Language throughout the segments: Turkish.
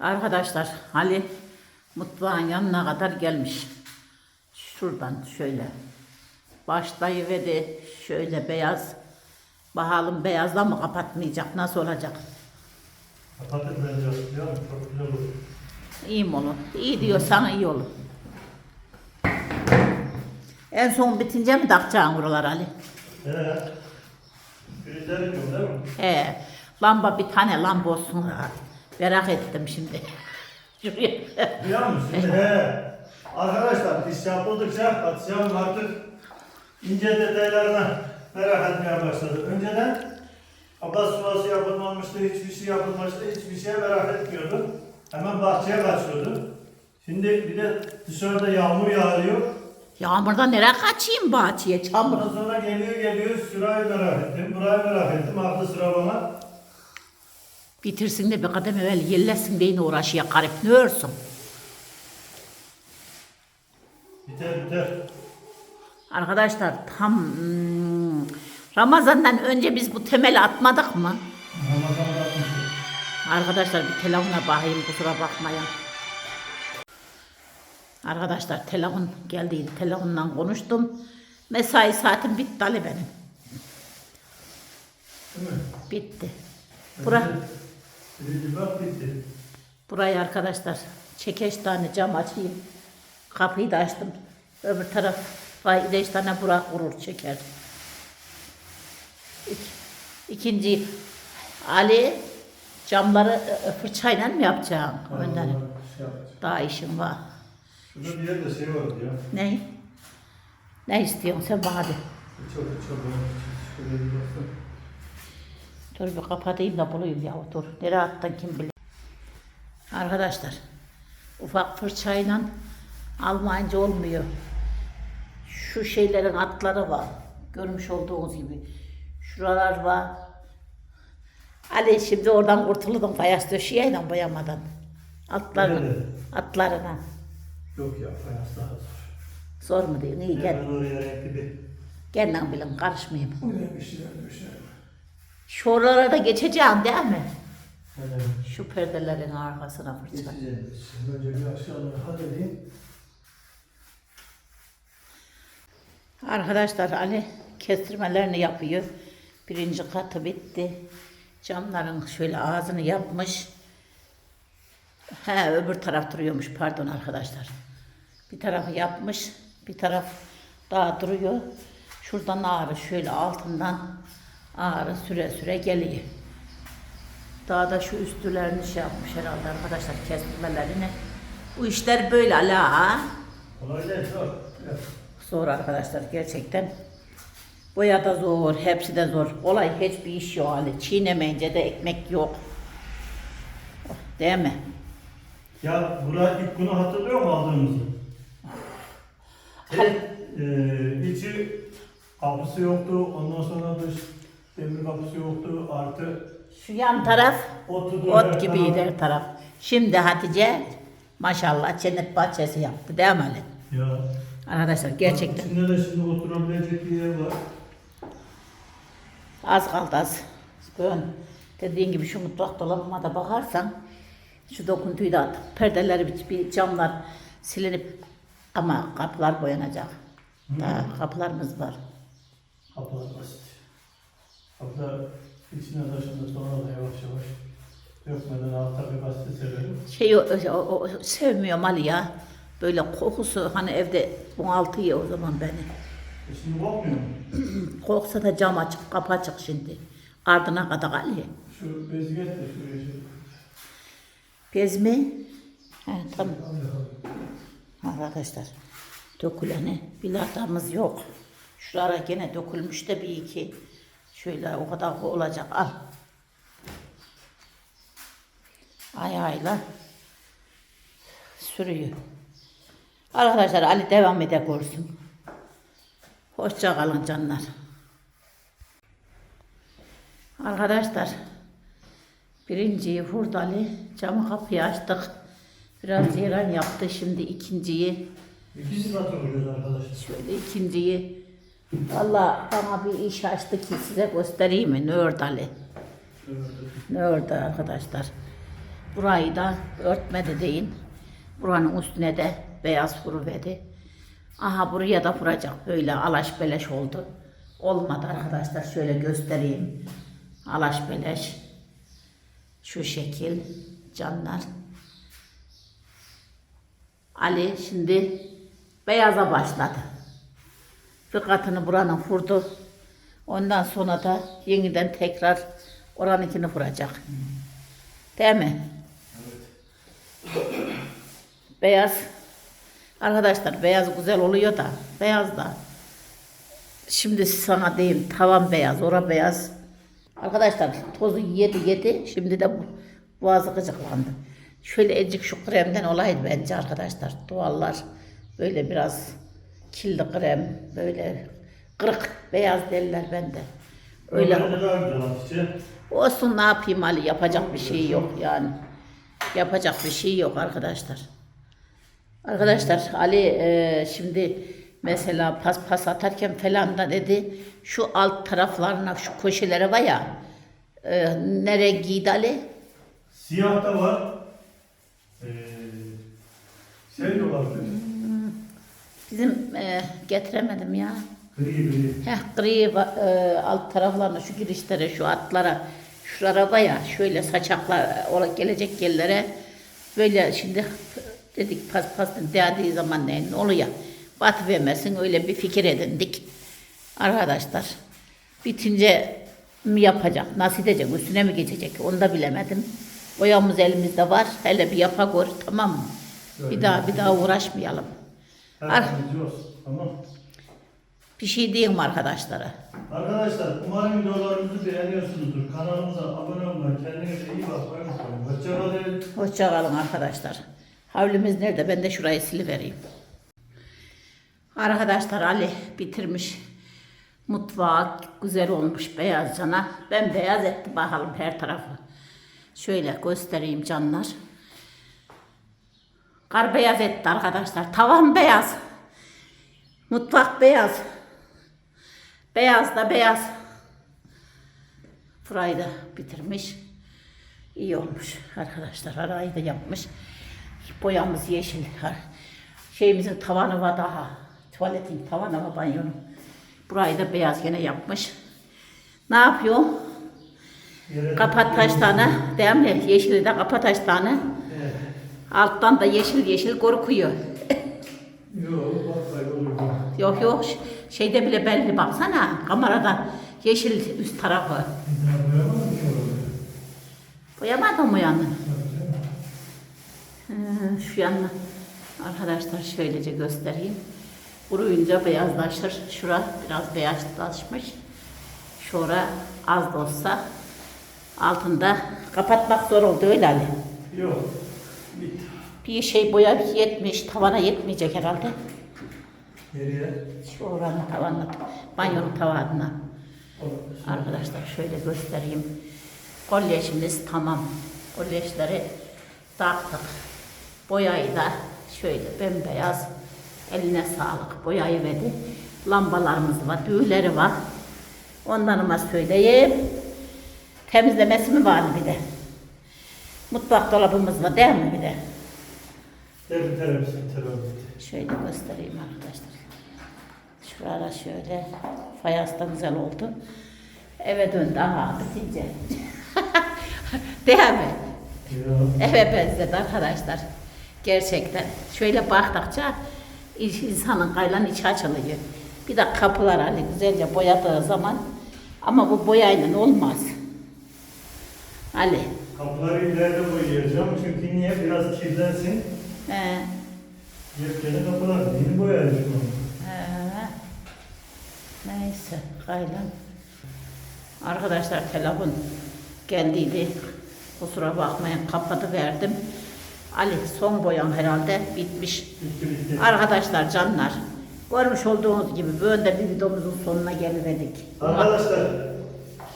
Arkadaşlar Ali mutfağın yanına kadar gelmiş. Şuradan şöyle. Başlayı ve de şöyle beyaz. Bakalım beyazla mı kapatmayacak? Nasıl olacak? Kapatın bence ya çok güzel olur. İyi mi olur? İyi diyorsan iyi olur. En son bitince mi takacaksın buralar Ali? Filizler yok değil mi? He, lamba bir tane lamba olsun. ha. Merak ettim şimdi. Şuraya. Biliyor musun? Şimdi he. Arkadaşlar iş yapıldıkça Hatice artık ince detaylarına merak etmeye başladı. Önceden abla sulası yapılmamıştı, hiçbir şey yapılmamıştı, hiçbir şeye merak etmiyordu. Hemen bahçeye kaçıyordu. Şimdi bir de dışarıda yağmur yağıyor. Yağmurda nereye kaçayım bahçeye? Çamur. Ondan sonra geliyor geliyor şurayı merak ettim, burayı merak ettim. Aklı sıra bana. Bitirsin de bir kadem evvel yellesin diye uğraşıyor garip. Ne örsün? Biter biter. Arkadaşlar tam hmm, Ramazan'dan önce biz bu temeli atmadık mı? Arkadaşlar bir telefona bakayım kusura bakmayın. Arkadaşlar telefon geldiydi. Telefonla konuştum. Mesai saatim bitti Ali benim. Bitti. Bura. Burayı arkadaşlar çekeç tane cam açayım. Kapıyı da açtım. Öbür taraf beş tane Burak vurur çeker. İk, ikinci Ali camları e, fırçayla mı yapacaksın? Önden. Şey yapacağım. Daha işim var. Şurada bir yerde şey var ya. Ne? Ne istiyorsun sen bana de. Çok çok şöyle bir baksana. Dur bir kapatayım da bulayım ya dur. Nereye attın kim bilir. Arkadaşlar ufak fırçayla almayınca olmuyor. Şu şeylerin atları var. Görmüş olduğunuz gibi. Şuralar var. Ali şimdi oradan kurtuldum fayans döşeyeyle boyamadan. Atlarına. Nerede? Atlarına. Yok ya fayans daha zor. Zor mu diyorsun? İyi gel. Hemen oraya bir. Gel lan bilin karışmayayım. Buraya bir şeyler oralara da geçeceğim değil mi? Hemen Şu perdelerin arkasına fırça. geçeceğiz. Önce bir aşağıları halledeyim. Arkadaşlar Ali kestirmelerini yapıyor. Birinci katı bitti. Camların şöyle ağzını yapmış. He öbür taraf duruyormuş pardon arkadaşlar. Bir tarafı yapmış. Bir taraf daha duruyor. Şuradan ağrı şöyle altından ağrı süre süre geliyor. Daha da şu üstülerini şey yapmış herhalde arkadaşlar kestirmelerini. Bu işler böyle ala. Kolay değil zor. Evet. Zor arkadaşlar gerçekten. Boya da zor, hepsi de zor. Olay hiçbir iş yok hali. Çiğnemeyince de ekmek yok. Oh, Değil mi? Ya bura ilk bunu hatırlıyor mu aldığımızı? Hal- Ee, içi kapısı yoktu. Ondan sonra dış demir kapısı yoktu. Artı Şu yan taraf otu ot gibiydi her taraf. Şimdi Hatice maşallah cennet bahçesi yaptı değil mi Ali? Ya. Arkadaşlar gerçekten İçinde de şimdi oturabilecek bir yer var. az kaldı az. Böyle dediğin gibi şu mutfak dolabıma da bakarsan şu dokuntuyu da at. Perdeleri bir, bir camlar silinip ama kapılar boyanacak. Daha kapılarımız var. Kapılar basit. Kapılar içine taşındı sonra da yavaş yavaş dökmeden alta bir basit serelim. Şey o, o, o- sevmiyorum Ali ya. Böyle kokusu hani evde bunaltıyor o zaman beni. E şimdi bakmıyor mu? Koksa da cam açık, kapı açık şimdi. Ardına kadar Ali. Şu bezget de şuraya şey. Bez mi? He, tamam. Al bakalım. Arkadaşlar döküleni bilatamız yok. Şuralara gene dökülmüş de bir iki. Şöyle o kadar olacak al. Ayağıyla sürüyor. Arkadaşlar Ali devam ede görsün. Hoşça kalın canlar. Arkadaşlar birinciyi vurdu Ali. Camı kapıyı açtık. Biraz yaran yaptı. Şimdi ikinciyi İkisi katı vuruyoruz arkadaşlar. Şöyle ikinciyi Valla bana bir iş açtı ki size göstereyim mi? Ne ördü Ali? Şöyle. Ne ördü arkadaşlar? Burayı da örtmedi deyin. Buranın üstüne de beyaz furu verdi. Aha buraya da vuracak. Böyle alaş beleş oldu. Olmadı arkadaşlar. Şöyle göstereyim. Alaş beleş. Şu şekil canlar. Ali şimdi beyaza başladı. Bir buranın vurdu. Ondan sonra da yeniden tekrar oranınkini vuracak. Değil mi? Beyaz. Arkadaşlar beyaz güzel oluyor da beyaz da. Şimdi sana diyeyim tavan beyaz, ora beyaz. Arkadaşlar tozu yedi yedi. Şimdi de bu boğazı gıcıklandı. Şöyle ecik şu kremden olaydı bence arkadaşlar. Doğallar böyle biraz killi krem böyle kırık beyaz derler bende. Öyle Hatice. olsun ne yapayım Ali yapacak bir şey yok yani. Yapacak bir şey yok arkadaşlar. Arkadaşlar Ali e, şimdi mesela pas pas atarken falan da dedi şu alt taraflarına şu köşelere var ya e, ne rengiydi Ali? Siyah da var. Ee, şey de var. Bizim e, getiremedim ya. Gri gri. Heh gri e, alt taraflarına şu girişlere şu atlara şuralara var ya şöyle saçaklar ola gelecek yerlere böyle şimdi dedik pas pas dediği zaman ne, ne oluyor? Batı vermesin öyle bir fikir edindik. Arkadaşlar bitince mi yapacak, nasıl edecek, üstüne mi geçecek onu da bilemedim. Boyamız elimizde var. Hele bir yapa gör tamam mı? Bir daha bir daha uğraşmayalım. Ar-. Tamam. Bir şey diyeyim arkadaşlara. Arkadaşlar umarım videolarımızı beğeniyorsunuzdur. Kanalımıza abone olmayı, kendinize iyi bakmayı unutmayın. Hoşçakalın. Hoşça kalın arkadaşlar. Havlimiz nerede? Ben de şurayı silivereyim. Arkadaşlar Ali bitirmiş. Mutfağı güzel olmuş beyaz cana. Ben beyaz etti bakalım her tarafı. Şöyle göstereyim canlar. Kar beyaz etti arkadaşlar. Tavan beyaz. Mutfak beyaz. Beyaz da beyaz. Burayı da bitirmiş. İyi olmuş arkadaşlar. Arayı da yapmış. Boyamız yeşil. Şeyimizin tavanı var daha. Tuvaletin tavanı var banyonun. Burayı da beyaz gene yapmış. Ne yapıyor? Kapat taşlarını, değil mi? Yeşili de kapat taşlarını. Alttan da yeşil yeşil korkuyor. Yok. Yok yok şeyde bile belli baksana kamerada yeşil üst tarafı. Boyamadın mı yanını? Ee, şu yanına arkadaşlar şöylece göstereyim. Kuruyunca beyazlaşır. Şura biraz beyazlaşmış. Şura az da olsa altında kapatmak zor oldu öyle Ali. Yok. Bitti. Bir şey boya yetmiş, tavana yetmeyecek herhalde. Geriye. Şu oranın tavanına, banyonun tavanına. Arkadaşlar şöyle göstereyim. Kolyeşimiz tamam. Kolyeşleri taktık. Boyayı da şöyle bembeyaz. Eline sağlık. Boyayı verdi. Lambalarımız var, düğüleri var. Onlarıma söyleyeyim. Temizlemesi mi var bir de? Mutfak dolabımız var değil mi bir de? Misin? Terör bitti. Şöyle göstereyim arkadaşlar. Şurada şöyle fayans da güzel oldu. Eve döndü aha bitince. Değil mi? Yok. Eve benzedi arkadaşlar. Gerçekten. Şöyle baktıkça insanın kaylan içi açılıyor. Bir de kapılar hani güzelce boyadığı zaman ama bu boyayla olmaz. Ali. Kapıları ileride boyayacağım çünkü niye? Biraz kirlensin. He, Yepyeni kapılar. Yeni boyayacağım onu. he. Neyse kaylan. Arkadaşlar telefon geldiydi. Kusura bakmayın kapadı verdim. Ali son boyam herhalde bitmiş. Bitti bitti. Arkadaşlar canlar görmüş olduğunuz gibi böyle de bir videomuzun sonuna geliverdik. Arkadaşlar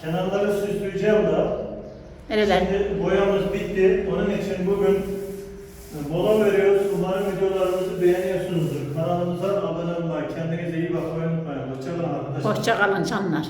kenarları süsleyeceğim da Nereler? Şimdi boyamız bitti. Onun için bugün e, mola veriyoruz. Umarım videolarımızı beğeniyorsunuzdur. Kanalımıza abone olmayı, kendinize iyi bakmayı unutmayın. Hoşçakalın arkadaşlar. Hoşça kalın canlar.